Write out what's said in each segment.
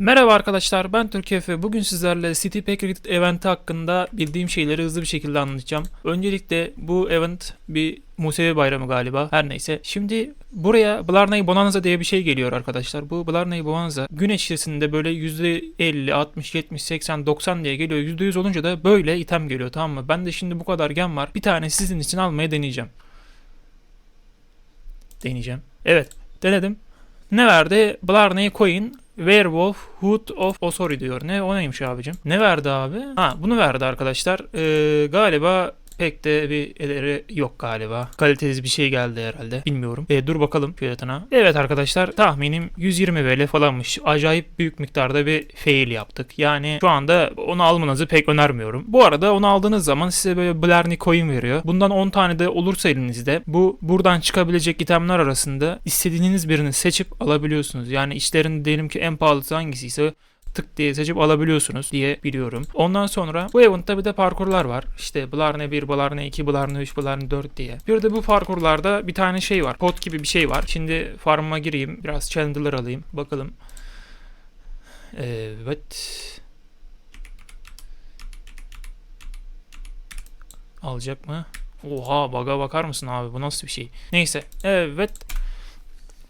Merhaba arkadaşlar ben Türkiye Efe. Bugün sizlerle City Pack eventi hakkında bildiğim şeyleri hızlı bir şekilde anlatacağım. Öncelikle bu event bir Musevi bayramı galiba her neyse. Şimdi buraya Blarney Bonanza diye bir şey geliyor arkadaşlar. Bu Blarney Bonanza gün içerisinde böyle %50, 60, 70, 80, 90 diye geliyor. %100 olunca da böyle item geliyor tamam mı? Ben de şimdi bu kadar gem var. Bir tane sizin için almaya deneyeceğim. Deneyeceğim. Evet denedim. Ne verdi? Blarney Coin Werewolf Hood of Osori diyor. Ne o neymiş abicim? Ne verdi abi? Ha bunu verdi arkadaşlar. Ee, galiba pek de bir ederi yok galiba. Kalitesiz bir şey geldi herhalde. Bilmiyorum. Ee, dur bakalım fiyatına. Evet arkadaşlar tahminim 120 VL falanmış. Acayip büyük miktarda bir fail yaptık. Yani şu anda onu almanızı pek önermiyorum. Bu arada onu aldığınız zaman size böyle Blarney coin veriyor. Bundan 10 tane de olursa elinizde bu buradan çıkabilecek itemler arasında istediğiniz birini seçip alabiliyorsunuz. Yani içlerinde diyelim ki en pahalısı hangisiyse tık diye seçip alabiliyorsunuz diye biliyorum. Ondan sonra bu eventta bir de parkurlar var. İşte Blarney 1, Blarney 2, Blarney 3, Blarney 4 diye. Bir de bu parkurlarda bir tane şey var. Pot gibi bir şey var. Şimdi farmıma gireyim. Biraz chandler alayım. Bakalım. Evet. Alacak mı? Oha baga bakar mısın abi? Bu nasıl bir şey? Neyse. Evet.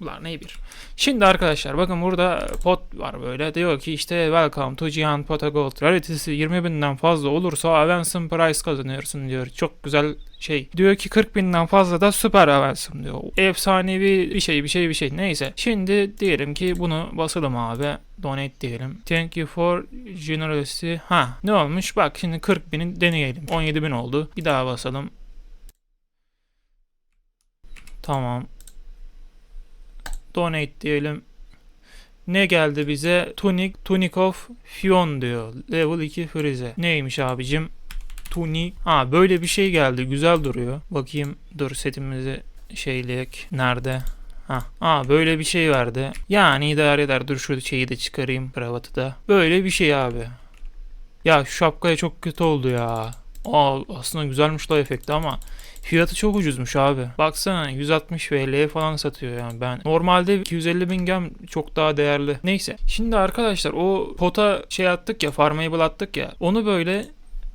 Ne bir. Şimdi arkadaşlar bakın burada pot var böyle. Diyor ki işte welcome to Giant Pot of Gold. Rarity'si 20 binden fazla olursa Avance'ın prize kazanıyorsun diyor. Çok güzel şey. Diyor ki 40 binden fazla da süper Avance'ım diyor. Efsanevi bir şey bir şey bir şey. Neyse. Şimdi diyelim ki bunu basalım abi. Donate diyelim. Thank you for generosity. Ha ne olmuş? Bak şimdi 40 bini deneyelim. 17 bin oldu. Bir daha basalım. Tamam donate diyelim. Ne geldi bize? Tunic, Tunic of Fion diyor. Level 2 Freeze. Neymiş abicim? Tunic. Ha böyle bir şey geldi. Güzel duruyor. Bakayım dur setimizi şeyleyek. Nerede? Ha, aa böyle bir şey verdi. Yani idare eder. Dur şu şeyi de çıkarayım. Kravatı da. Böyle bir şey abi. Ya şu şapkaya çok kötü oldu ya. Aa aslında güzelmiş la efekti ama Fiyatı çok ucuzmuş abi. Baksana 160 VL'ye falan satıyor yani ben. Normalde 250 bin gem çok daha değerli. Neyse. Şimdi arkadaşlar o pota şey attık ya Farmable attık ya. Onu böyle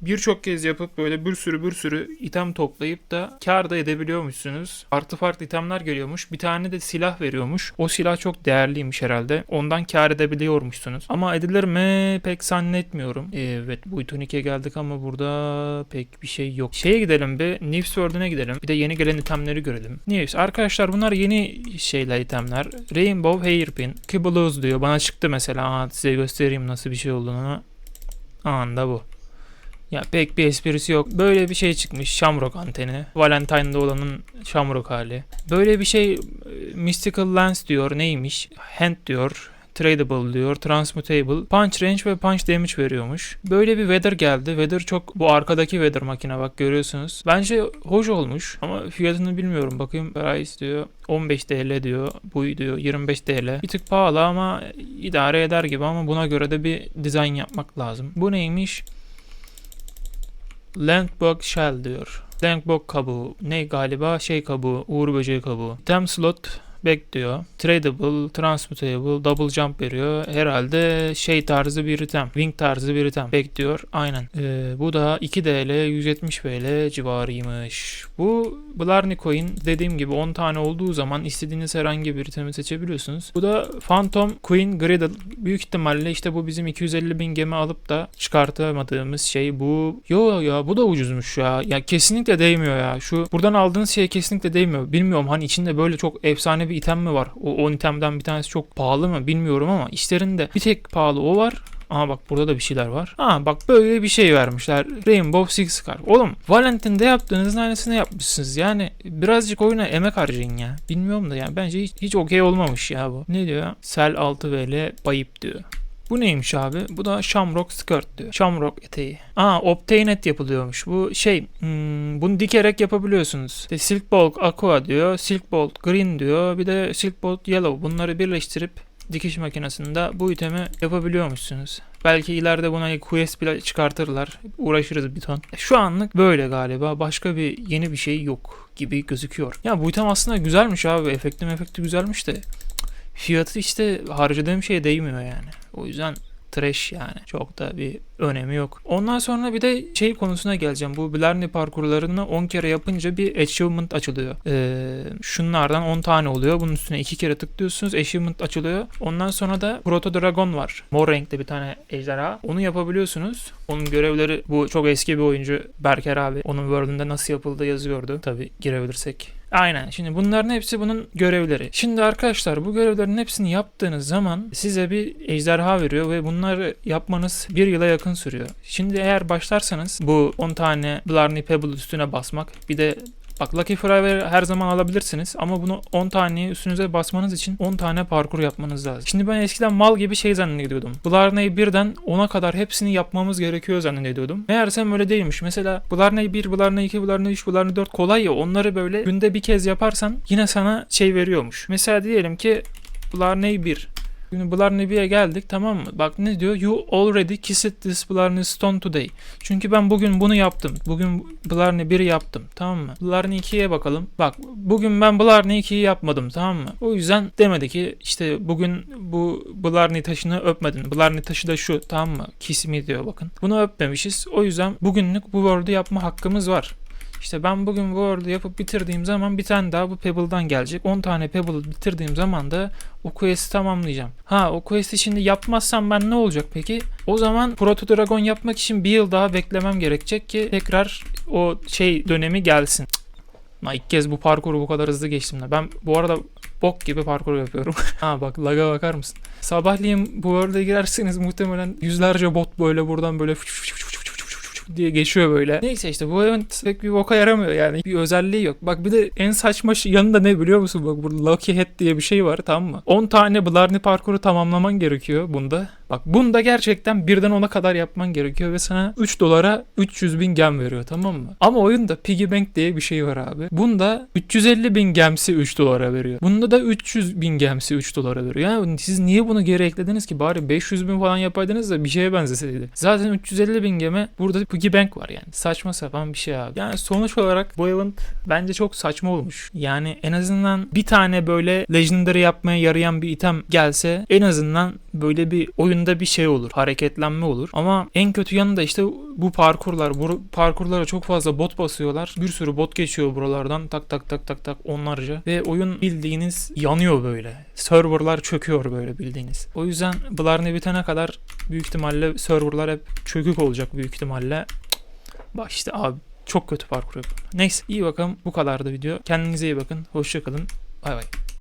birçok kez yapıp böyle bir sürü bir sürü item toplayıp da kar da edebiliyormuşsunuz. Farklı farklı itemler geliyormuş. Bir tane de silah veriyormuş. O silah çok değerliymiş herhalde. Ondan kar edebiliyormuşsunuz. Ama edilir mi pek zannetmiyorum. Evet bu Tunik'e geldik ama burada pek bir şey yok. Şeye gidelim bir. Nifs World'üne gidelim. Bir de yeni gelen itemleri görelim. Nifs arkadaşlar bunlar yeni şeyler itemler. Rainbow Hairpin. Kibbles diyor. Bana çıktı mesela. Aa, size göstereyim nasıl bir şey olduğunu. Anında bu. Ya pek bir esprisi yok. Böyle bir şey çıkmış. Shamrock anteni. Valentine'da olanın Shamrock hali. Böyle bir şey e, Mystical Lens diyor. Neymiş? Hand diyor. Tradable diyor. Transmutable. Punch range ve punch damage veriyormuş. Böyle bir weather geldi. Weather çok bu arkadaki weather makine bak görüyorsunuz. Bence hoş olmuş ama fiyatını bilmiyorum. Bakayım price diyor. 15 TL diyor. Bu diyor 25 TL. Bir tık pahalı ama idare eder gibi ama buna göre de bir dizayn yapmak lazım. Bu neymiş? Langbug Shell diyor. Langbug kabuğu. Ne galiba? Şey kabuğu. Uğur böceği kabuğu. Tem slot back diyor. Tradable, transmutable, double jump veriyor. Herhalde şey tarzı bir item. Wing tarzı bir item. Back diyor. Aynen. Ee, bu da 2 DL 170 VL civarıymış. Bu Blarney Coin dediğim gibi 10 tane olduğu zaman istediğiniz herhangi bir itemi seçebiliyorsunuz. Bu da Phantom Queen Griddle. Büyük ihtimalle işte bu bizim 250 bin gemi alıp da çıkartamadığımız şey bu. Yo ya bu da ucuzmuş ya. Ya kesinlikle değmiyor ya. Şu buradan aldığınız şey kesinlikle değmiyor. Bilmiyorum hani içinde böyle çok efsane bir item mi var? O 10 itemden bir tanesi çok pahalı mı bilmiyorum ama işlerinde bir tek pahalı o var. Aha bak burada da bir şeyler var. Aa bak böyle bir şey vermişler. Rainbow Six Scar. Oğlum Valentine'de yaptığınızın aynısını yapmışsınız. Yani birazcık oyuna emek harcayın ya. Bilmiyorum da yani bence hiç, hiç okey olmamış ya bu. Ne diyor? Sel 6 VL bayıp diyor. Bu neymiş abi? Bu da Shamrock Skirt diyor. Shamrock eteği. Aa Obtained yapılıyormuş. Bu şey hmm, bunu dikerek yapabiliyorsunuz. İşte Silk Bolt Aqua diyor. Silk Bolt Green diyor. Bir de Silk Bolt Yellow. Bunları birleştirip dikiş makinesinde bu itemi yapabiliyormuşsunuz. Belki ileride buna quest bile çıkartırlar. Uğraşırız bir ton. Şu anlık böyle galiba. Başka bir yeni bir şey yok gibi gözüküyor. Ya bu item aslında güzelmiş abi. Efekti efekti güzelmiş de fiyatı işte harcadığım şeye değmiyor yani. O yüzden trash yani. Çok da bir önemi yok. Ondan sonra bir de şey konusuna geleceğim. Bu Blarney parkurlarını 10 kere yapınca bir achievement açılıyor. Ee, şunlardan 10 tane oluyor. Bunun üstüne 2 kere tıklıyorsunuz. Achievement açılıyor. Ondan sonra da Proto Dragon var. Mor renkte bir tane ejderha. Onu yapabiliyorsunuz. Onun görevleri bu çok eski bir oyuncu Berker abi. Onun World'ünde nasıl yapıldığı yazıyordu. Tabi girebilirsek. Aynen. Şimdi bunların hepsi bunun görevleri. Şimdi arkadaşlar bu görevlerin hepsini yaptığınız zaman size bir ejderha veriyor ve bunları yapmanız bir yıla yakın sürüyor. Şimdi eğer başlarsanız bu 10 tane Blarney Pebble üstüne basmak bir de Bak Lucky Forever her zaman alabilirsiniz ama bunu 10 tane üstünüze basmanız için 10 tane parkur yapmanız lazım. Şimdi ben eskiden mal gibi şey zannediyordum. Blarney birden 10'a kadar hepsini yapmamız gerekiyor zannediyordum. Meğersem öyle değilmiş. Mesela Blarney 1, Blarney 2, Blarney 3, Blarney 4 kolay ya onları böyle günde bir kez yaparsan yine sana şey veriyormuş. Mesela diyelim ki Blarney 1. Şimdi Blarney'e geldik tamam mı? Bak ne diyor? You already kissed this Blarney stone today. Çünkü ben bugün bunu yaptım. Bugün Blarney 1'i yaptım. Tamam mı? Blarney 2'ye bakalım. Bak bugün ben Blarney 2'yi yapmadım. Tamam mı? O yüzden demedi ki işte bugün bu Blarney taşını öpmedin. Blarney taşı da şu. Tamam mı? Kiss me diyor bakın. Bunu öpmemişiz. O yüzden bugünlük bu word'u yapma hakkımız var. İşte ben bugün bu word'u yapıp bitirdiğim zaman bir tane daha bu Pebble'dan gelecek. 10 tane Pebble bitirdiğim zaman da o quest'i tamamlayacağım. Ha o quest'i şimdi yapmazsam ben ne olacak peki? O zaman Proto Dragon yapmak için bir yıl daha beklemem gerekecek ki tekrar o şey dönemi gelsin. Cık. İlk kez bu parkuru bu kadar hızlı geçtim de. Ben bu arada bok gibi parkur yapıyorum. ha bak laga bakar mısın? Sabahleyin bu world'e girerseniz muhtemelen yüzlerce bot böyle buradan böyle fıç fıç fıç diye geçiyor böyle. Neyse işte bu event pek bir boka yaramıyor yani. Bir özelliği yok. Bak bir de en saçma şey yanında ne biliyor musun? Bak burada Lucky Head diye bir şey var tamam mı? 10 tane Blarney parkuru tamamlaman gerekiyor bunda. Bak bunda gerçekten birden 10'a kadar yapman gerekiyor ve sana 3 dolara 300 bin gem veriyor tamam mı? Ama oyunda Piggy Bank diye bir şey var abi. Bunda 350 bin gemsi 3 dolara veriyor. Bunda da 300 bin gemsi 3 dolara veriyor. Yani siz niye bunu geri eklediniz ki? Bari 500 bin falan yapaydınız da bir şeye benzeseydi. Zaten 350 bin geme burada Piggy Bank var yani. Saçma sapan bir şey abi. Yani sonuç olarak bu event bence çok saçma olmuş. Yani en azından bir tane böyle Legendary yapmaya yarayan bir item gelse en azından böyle bir oyunda bir şey olur. Hareketlenme olur. Ama en kötü yanı da işte bu parkurlar. Bu parkurlara çok fazla bot basıyorlar. Bir sürü bot geçiyor buralardan. Tak tak tak tak tak onlarca. Ve oyun bildiğiniz yanıyor böyle. Serverlar çöküyor böyle bildiğiniz. O yüzden Blarney bitene kadar büyük ihtimalle serverlar hep çökük olacak büyük ihtimalle. Bak işte abi çok kötü parkur yapıyor. Neyse iyi bakalım bu kadardı video. Kendinize iyi bakın. Hoşçakalın. Bay bay.